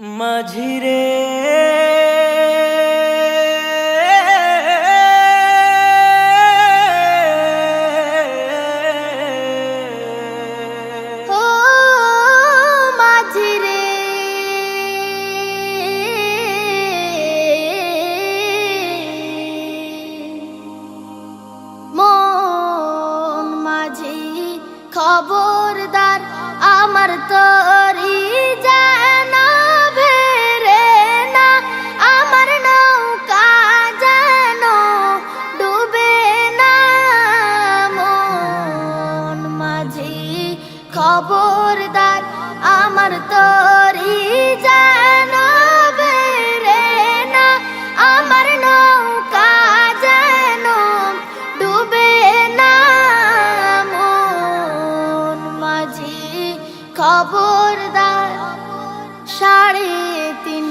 মাঝিরে। খবরদার আমার তরি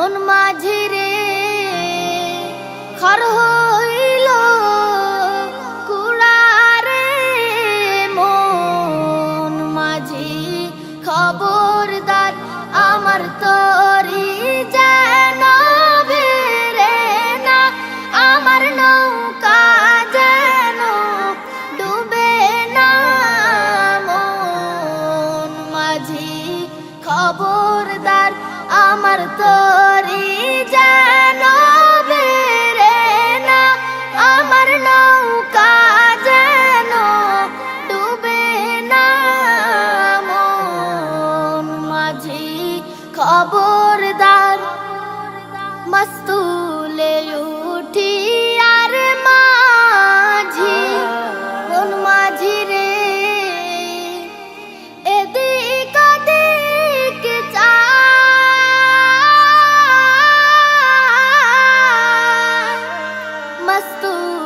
মন মাঝি রে, খর হইল কুড়ারে। মন মাঝি খবরদার আমার তরি যেন বেরে না, আমার নৌকা যেন ডুবে না। মন মাঝি খবরদার আমার তরি যেন বেরে না আমার নৌকা যেন ডুবে না। মন মাঝি খবরদার মস্তুলে वस्तु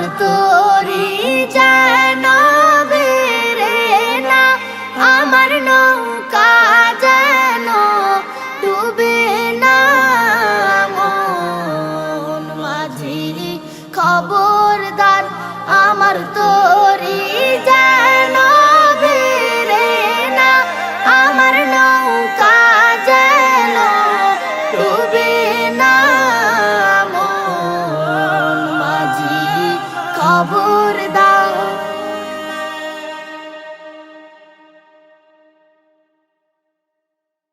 মন por